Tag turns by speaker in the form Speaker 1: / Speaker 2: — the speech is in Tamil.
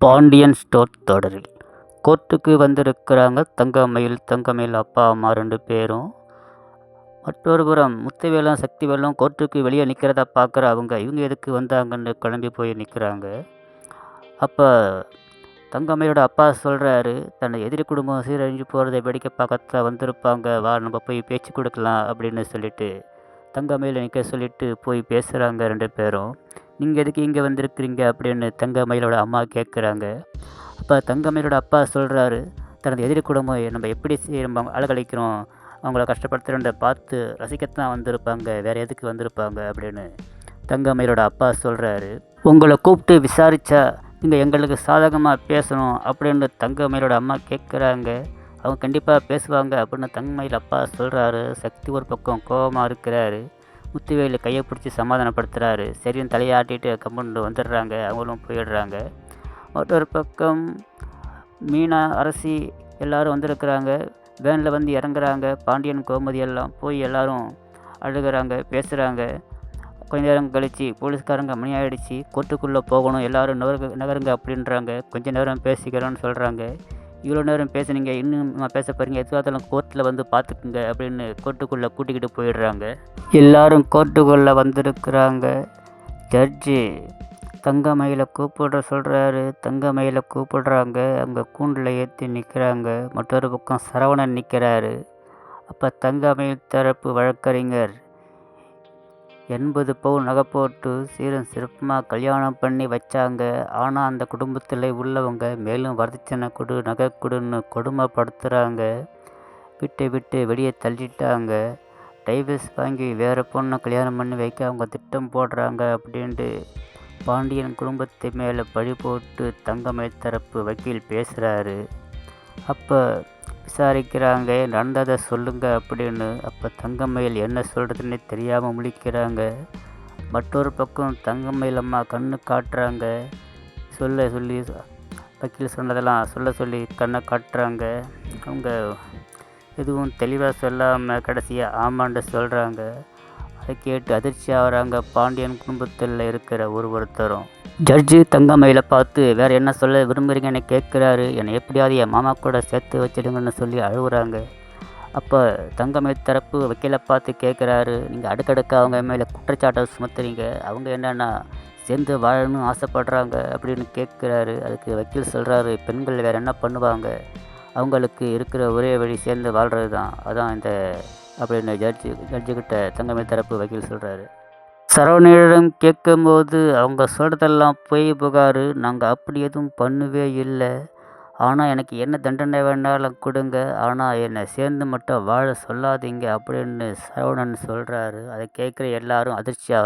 Speaker 1: பாண்டியன் ஸ்டோர் தொடரில். கோர்ட்டுக்கு வந்திருக்கிறாங்க தங்கமயில் தங்கமயில் அப்பா அம்மா ரெண்டு பேரும். மற்றொரு புறம் முத்துவேலும் சக்திவேலும் கோர்ட்டுக்கு வெளியே நிற்கிறத பார்க்குற அவங்க இவங்க எதுக்கு வந்தாங்கன்னு கிளம்பி போய் நிற்கிறாங்க அப்போ தங்கமயிலோட அப்பா சொல்கிறாரு தன்னை எதிரி குடும்பம் சீரழிஞ்சு போகிறத வேடிக்கை பார்க்கத்தான் வந்திருப்பாங்க. வா நம்ம போய் பேச்சு கொடுக்கலாம் அப்படின்னு சொல்லிட்டு தங்கமயில் நிற்க சொல்லிட்டு போய் பேசுகிறாங்க ரெண்டு பேரும். நீங்கள் எதுக்கு இங்கே வந்திருக்கிறீங்க அப்படின்னு தங்கமயிலோட அம்மா கேட்குறாங்க அப்போ தங்கமயிலோட அப்பா சொல்கிறாரு தனது எதிரி குடும்பம் நம்ம எப்படி நம்ம அழகழிக்கிறோம் அவங்கள கஷ்டப்படுத்துகிறத பார்த்து ரசிக்கத்தான் வந்திருப்பாங்க வேறு எதுக்கு வந்திருப்பாங்க அப்படின்னு தங்கமயிலோட அப்பா சொல்கிறாரு உங்களை கூப்பிட்டு விசாரித்தா நீங்கள் எங்களுக்கு சாதகமாக பேசணும் அப்படின்னு தங்கமயிலோட அம்மா கேட்குறாங்க அவங்க கண்டிப்பாக பேசுவாங்க அப்படின்னு தங்கமயில் அப்பா சொல்கிறாரு சக்தி ஒரு பக்கம் கோபமாக இருக்கிறாரு. முத்துவேலு கையை பிடிச்சி சமாதானப்படுத்துகிறாரு சரின்னு தலையாட்டிட்டு கம்முண்டு வந்துடுறாங்க. அவங்களும் போயிடுறாங்க. மற்றொரு பக்கம் மீனா அரசி எல்லோரும் வந்திருக்கிறாங்க. வேனில் வந்து இறங்குறாங்க. பாண்டியன் கோமதி எல்லாம் போய் எல்லோரும் அழுகிறாங்க பேசுகிறாங்க கொஞ்ச நேரம் கழித்து போலீஸ்காரங்க மணி ஆயிடுச்சு. கோர்ட்டுக்குள்ளே போகணும். எல்லாரும் நகருங்க நகருங்க அப்படின்றாங்க. கொஞ்ச நேரம் பேசிக்கிறோன்னு சொல்கிறாங்க இவ்வளோ நேரம் பேசுனீங்க இன்னும் பேச போகிறீங்க எதுவாக கோர்ட்டில் வந்து பார்த்துக்குங்க அப்படின்னு கோர்ட்டுக்குள்ளே கூட்டிக்கிட்டு போயிடுறாங்க. எல்லாரும் கோர்ட்டுக்குள்ளே வந்திருக்கிறாங்க. ஜட்ஜி தங்கமயில கூப்பிடுற சொல்கிறாரு தங்கமயில கூப்பிடுறாங்க. அங்கே கூண்டில் ஏற்றி நிற்கிறாங்க மற்றொரு பக்கம் சரவணன் நிற்கிறாரு அப்போ தங்கமயில் தரப்பு வழக்கறிஞர் எண்பது பவுன் நகை போட்டு சீரும் சிறப்புமாக கல்யாணம் பண்ணி வச்சாங்க. ஆனால் அந்த குடும்பத்தில் உள்ளவங்க மேலும் வரதட்சணை கொடு நகை கொடுன்னு கொடுமைப்படுத்துகிறாங்க விட்டு விட்டு வெளியே தள்ளிட்டாங்க. டைவர்ஸ் வாங்கி வேறு பொண்ணை கல்யாணம் பண்ணி வைக்க அவங்க திட்டம் போடுறாங்க அப்படின்ட்டு பாண்டியன் குடும்பத்து மேலே பழி போட்டு தங்கமயில் தரப்பு வக்கீல் பேசுகிறாரு அப்போ விசாரிக்கிறாங்க நடந்ததை சொல்லுங்க அப்படின்னு. அப்போ தங்கமயில் என்ன சொல்கிறதுன்னு தெரியாமல் முழிக்கிறாங்க. மற்றொரு பக்கம் தங்கமயில் அம்மா கண்ணு காட்டுறாங்க. சொல்ல சொல்லி வக்கீல் சொன்னதெல்லாம் சொல்ல சொல்லி கண்ணை காட்டுறாங்க. அவங்க எதுவும் தெளிவாக சொல்லாமல் கடைசியாக ஆமாண்டு சொல்கிறாங்க அதை கேட்டு அதிர்ச்சி ஆகிறாங்க பாண்டியன் குடும்பத்தில் இருக்கிற ஒரு ஒருத்தரும் ஜட்ஜு தங்கமயிலை பார்த்து வேறு என்ன சொல்ல விரும்புகிறீங்கன்னு கேட்குறாரு. என்னை எப்படியாவது என் மாமா கூட சேர்த்து வச்சிடுங்கன்னு சொல்லி அழுகுறாங்க. அப்போ தங்கமை தரப்பு வக்கீலை பார்த்து கேட்குறாரு நீங்கள் அடுக்கடுக்க அவங்க மேலே குற்றச்சாட்டை சுமத்துறீங்க. அவங்க என்னென்னா சேர்ந்து வாழணும்னு ஆசைப்படுறாங்க அப்படின்னு கேட்குறாரு. அதுக்கு வக்கீல் சொல்கிறாரு பெண்கள் வேறு என்ன பண்ணுவாங்க? அவங்களுக்கு இருக்கிற ஒரே வழி சேர்ந்து வாழ்கிறது தான் அதான் இந்த அப்படின்னு ஜட்ஜு ஜட்ஜுக்கிட்ட தங்கமே தரப்பு வக்கீல் சொல்கிறாரு சரவணனிடம் கேட்கும்போது அவங்க சொல்கிறதெல்லாம் பொய் புகார் நாங்கள் அப்படி எதுவும் பண்ணவே இல்லை. ஆனால் எனக்கு என்ன தண்டனை வேணாலும் கொடுங்க. ஆனால் என்னை சேர்ந்து மட்டும் வாழ சொல்லாதீங்க அப்படின்னு சரவணன் சொல்கிறாரு அதை கேட்குற எல்லாரும் அதிர்ச்சியாக